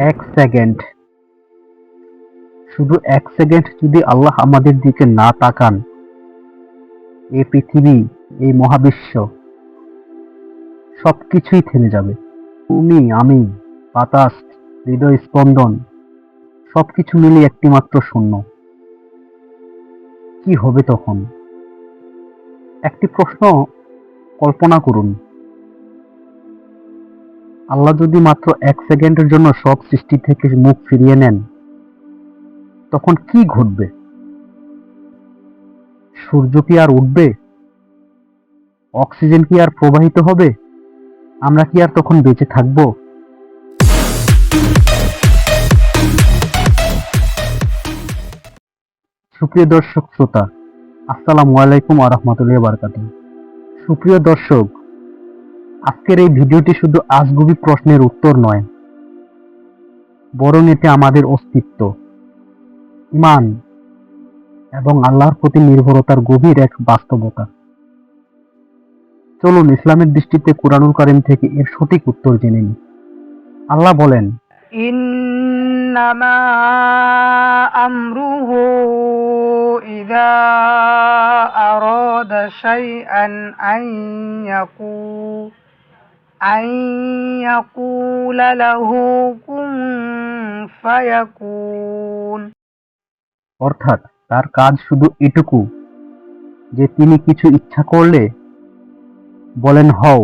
এক সেকেন্ড। শুধু এক সেকেন্ড যদি আল্লাহ আমাদের দিকে না তাকান, এই পৃথিবী, এই মহাবিশ্ব সবকিছুই থেমে যাবে। তুমি, আমি, বাতাস হৃদয় স্পন্দন সবকিছু মিলিয়ে একটিমাত্র শূন্য। কি হবে তখন? একটি প্রশ্ন কল্পনা করুন। আল্লাহ যদি মাত্র এক সেকেন্ডের জন্য সব সৃষ্টি থেকে মুখ ফিরিয়ে নেন, তখন কি ঘটবে? সূর্য কি আর উঠবে? অক্সিজেন কি আর প্রবাহিত হবে? আমরা কি আর তখন বেঁচে থাকব? সুপ্রিয় দর্শক, শ্রোতা, আসসালামু আলাইকুম আ রহমতুল্লাহ বারকাত সুপ্রিয় দর্শক আজকের এই ভিডিওটি শুধু আজগুবি প্রশ্নের উত্তর নয় বরং এতে আমাদের অস্তিত্ব ইমান এবং আল্লাহর প্রতি নির্ভরতার গভীর এক বাস্তবতা চলুন ইসলামের দৃষ্টিতে কুরআনুল কারিম থেকে এর সঠিক উত্তর জেনে নিই আল্লাহ বলেন إنما أمره إذا أراد شيئا أن يقول أن يقول له كن فيكون অর্থাৎ তার কাজ শুধু এটুকু যে তিনি কিছু ইচ্ছা করলে বলেন হও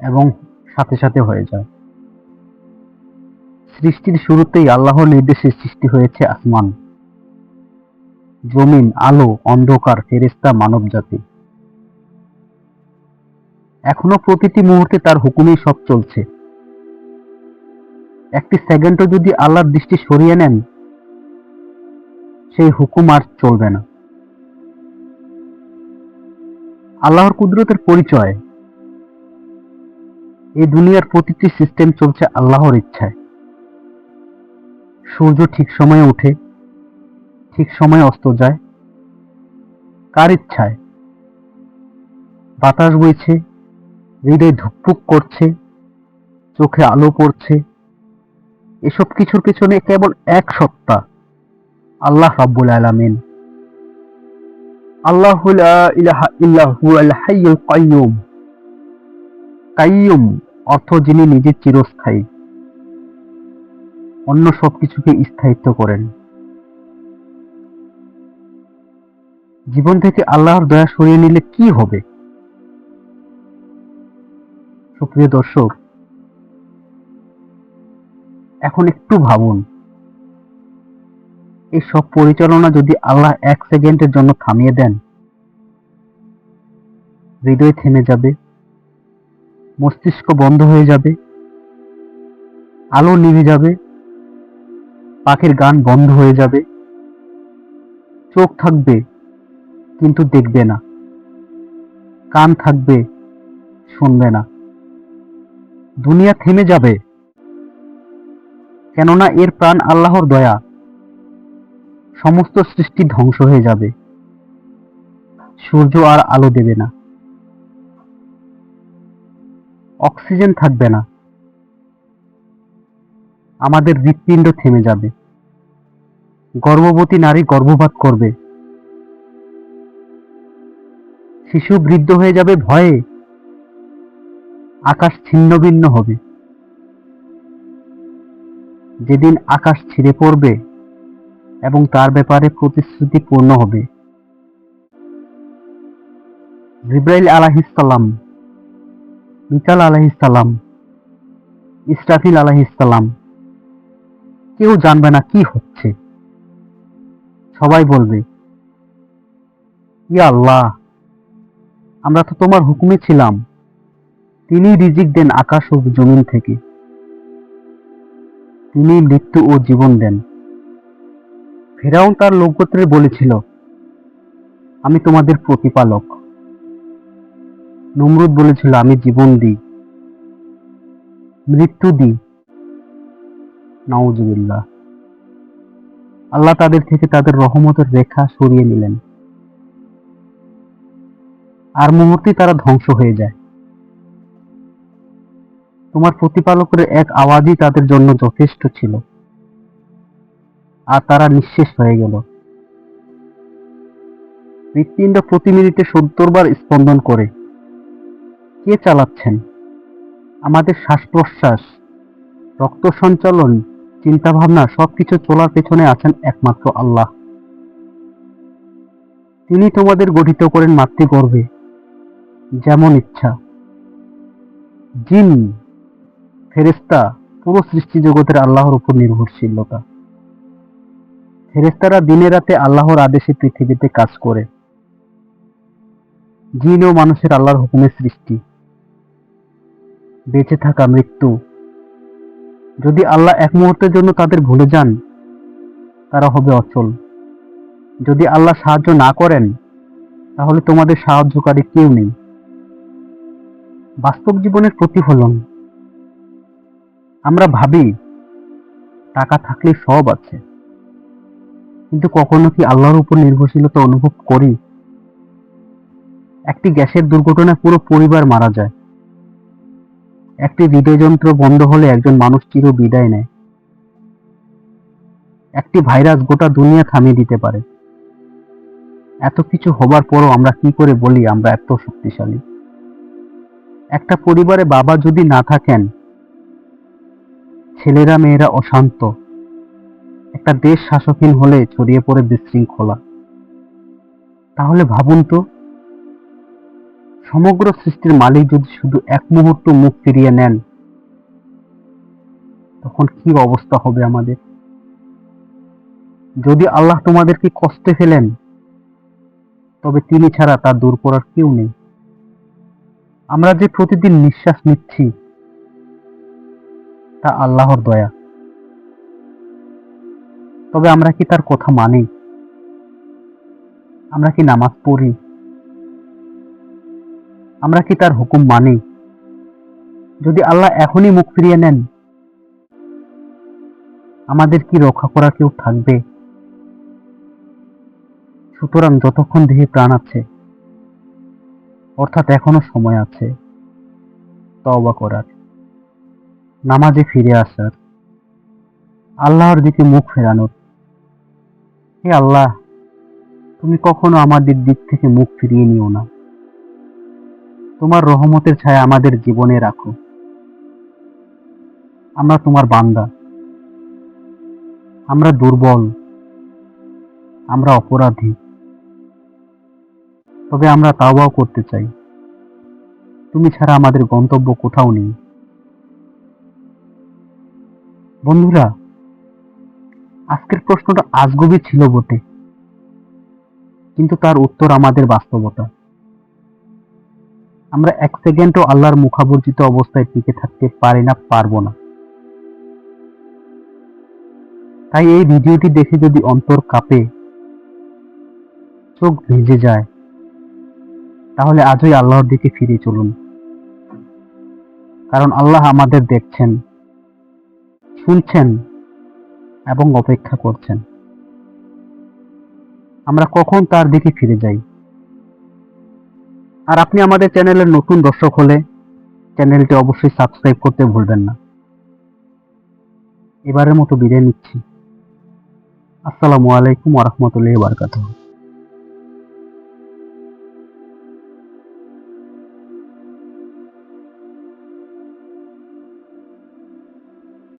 এবং সাথে সাথে হয়ে যায় সৃষ্টির শুরুতেই আল্লাহর নির্দেশে সৃষ্টি হয়েছে আসমান জমিন আলো অন্ধকার ফেরেস্তা মানব জাতি এখনও প্রতিটি মুহূর্তে তার হুকুমেই সব চলছে। একটি সেকেন্ডও যদি আল্লাহর দৃষ্টি সরিয়ে নেন, সেই হুকুম আর চলবে না। আল্লাহর কুদরতের পরিচয়। এই দুনিয়ার প্রতিটি সিস্টেম চলছে আল্লাহর ইচ্ছায়। সূর্য ঠিক সময়ে ওঠে ঠিক সময়ে অস্ত যায়। কার ইচ্ছায়? বাতাস বইছে হৃদয় ধুকপুক করছে, চোখে আলো পড়ছে। এসব কিছুর পেছনে কেবল এক সত্তা, আল্লাহ রাব্বুল আলামিন। আল্লাহু ইলাহা ইল্লাহু আল হাইয়ুল কাইয়ুম। কাইয়ুম অর্থ যিনি নিজে চিরস্থায়ী। অন্য সবকিছুকে স্থায়িত্ব করেন। জীবন থেকে আল্লাহর দয়া সরিয়ে নিলে কি হবে? সুপ্রিয় দর্শক, এখন একটু ভাবুন। এই সব পরিচালনা যদি আল্লাহ এক সেকেন্ডের জন্য থামিয়ে দেন, হৃদয় থেমে যাবে, মস্তিষ্ক বন্ধ হয়ে যাবে, আলো নিভে যাবে, পাখির গান বন্ধ হয়ে যাবে, চোখ থাকবে কিন্তু দেখবে না, কান থাকবে, শুনবে না। দুনিয়া থেমে যাবে। কেননা এর প্রাণ আল্লাহর দয়া। সমস্ত সৃষ্টি ধ্বংস হয়ে যাবে। সূর্য আর আলো দেবে না। অক্সিজেন থাকবে না। আমাদের হৃৎপিণ্ড থেমে যাবে। গর্ভবতী নারী গর্ভপাত করবে। শিশু বৃদ্ধ হয়ে যাবে ভয়ে। আকাশ ছিন্ন ভিন্ন হবে। যেদিন আকাশ ছিঁড়ে পড়বে এবং তার ব্যাপারে প্রতিশ্রুতি পূর্ণ হবে। জিব্রাইল আলাহিসাল্লাম মিকাল আলাহিসাল্লাম ইসরাফিল আলাহিসাল্লাম কেউ জানবে না কি হচ্ছে। সবাই বলবে ইয়া আল্লাহ, আমরা তো তোমার হুকুমে ছিলাম। তিনি রিজিক দেন আকাশ ও জমিন থেকে। তিনি মৃত্যু ও জীবন দেন। ফেরাউন তার লোকগোত্রে বলেছিল, আমি তোমাদের প্রতিপালক। নমরুদ বলেছিল, আমি জীবন দিই, মৃত্যু দিই। নাউজুবিল্লাহ। আল্লাহ তাদের থেকে তাদের রহমতের রেখা সরিয়ে নিলেন। আর মুহূর্তে তারা ধ্বংস হয়ে যায়। তোমার প্রতিপালকের এক আওয়াজই তাদের জন্য যথেষ্ট ছিল। আর তারা নিঃশেষ হয়ে গেল। হৃৎপিণ্ড প্রতি মিনিটে সত্তর বার স্পন্দন করে। কে চালাচ্ছেন? আমাদের শ্বাস প্রশ্বাস রক্ত সঞ্চালন চিন্তা ভাবনা সবকিছু চলার পেছনে আছেন একমাত্র আল্লাহ। তিনি তোমাদের গঠিত করেন মাতৃগর্ভে, যেমন ইচ্ছা। জিন ফেরেস্তা পুরো সৃষ্টি জগতের আল্লাহর উপর নির্ভরশীলতা ফেরেস্তারা দিনে রাতে আল্লাহর আদেশে পৃথিবীতে কাজ করে। জিন ও মানুষের আল্লাহর হুকুমের সৃষ্টি। বেঁচে থাকা মৃত্যু। যদি আল্লাহ এক মুহূর্তের জন্য তাদের ভুলে যান, তারা হবে অচল। যদি আল্লাহ সাহায্য না করেন, তাহলে তোমাদের সাহায্যকারী কেউ নেই। বাস্তব জীবনের প্রতিফলন। আমরা ভাবি, টাকা থাকলে সব আছে। কিন্তু কখনো কি আল্লাহর উপর নির্ভরশীলতা অনুভব করি? একটি গ্যাসের দুর্ঘটনায় পুরো পরিবার মারা যায়। একটি হৃদয়যন্ত্র বন্ধ হলে একজন মানুষ চির বিদায় নেয়। একটি ভাইরাস গোটা দুনিয়া থামিয়ে দিতে পারে। এত কিছু হবার পরও আমরা কি করে বলি, আমরা এত শক্তিশালী। একটা পরিবারে বাবা যদি না থাকেন ছেলেরা মেয়েরা অশান্ত। একটা দেশ শাসকহীন হলে ছড়িয়ে পড়ে বিশৃঙ্খলা। তাহলে ভাবুন তো, সমগ্র সৃষ্টির মালিক যদি শুধু এক মুহূর্ত মুখ ফিরিয়ে নেন, তখন কি অবস্থা হবে আমাদের? যদি আল্লাহ তোমাদেরকে কষ্টে ফেলেন, তবে তিনি ছাড়া তা দূর করার কেউ নেই। আমরা যে প্রতিদিন নিঃশ্বাস নিচ্ছি তা আল্লাহর দয়া। তবে আমরা কি তার কথা মানি? আমরা কি নামাজ পড়ি? আমরা কি তার হুকুম মানি? যদি আল্লাহ এখনই মুখ ফিরিয়ে নেন, আমাদের কি রক্ষা করা কেউ থাকবে? সুতরাং যতক্ষণ দেহে প্রাণ আছে, অর্থাৎ এখনও সময় আছে, তওবা করার। নামাজে ফিরে আসার। আল্লাহর দিকে মুখ ফেরানোর। হে আল্লাহ, তুমি কখনো আমাদের দিক থেকে মুখ ফিরিয়ে নিও না। তোমার রহমতের ছায়া আমাদের জীবনে রাখো। আমরা তোমার বান্দা। আমরা দুর্বল। আমরা অপরাধী। তবে আমরা তাওবাও করতে চাই। তুমি ছাড়া আমাদের গন্তব্য কোথাও নেই। বন্ধুরা, আজকের প্রশ্নটা আজগবি ছিল বটে, কিন্তু তার উত্তর আমাদের বাস্তবতা। আমরা এক সেকেন্ডও আল্লাহর মুখাবর্জিত অবস্থায় টিকে থাকতে পারি না, পারব না। তাই এই ভিডিওটি দেখে যদি অন্তর কাঁপে, চোখ ভেজে যায়, তাহলে আজই আল্লাহর দিকে ফিরে চলুন। কারণ আল্লাহ আমাদের দেখছেন। শুনছেন এবং অপেক্ষা করছেন। আমরা কখন তার দিকে ফিরে যাই? আর আপনি আমাদের চ্যানেলের নতুন দর্শক হলে চ্যানেলটি অবশ্যই সাবস্ক্রাইব করতে ভুলবেন না। এবারের মতো বিদায় নিচ্ছি। আসসালামু আলাইকুম ওরহমতুল্লাহ বারকাতুহ।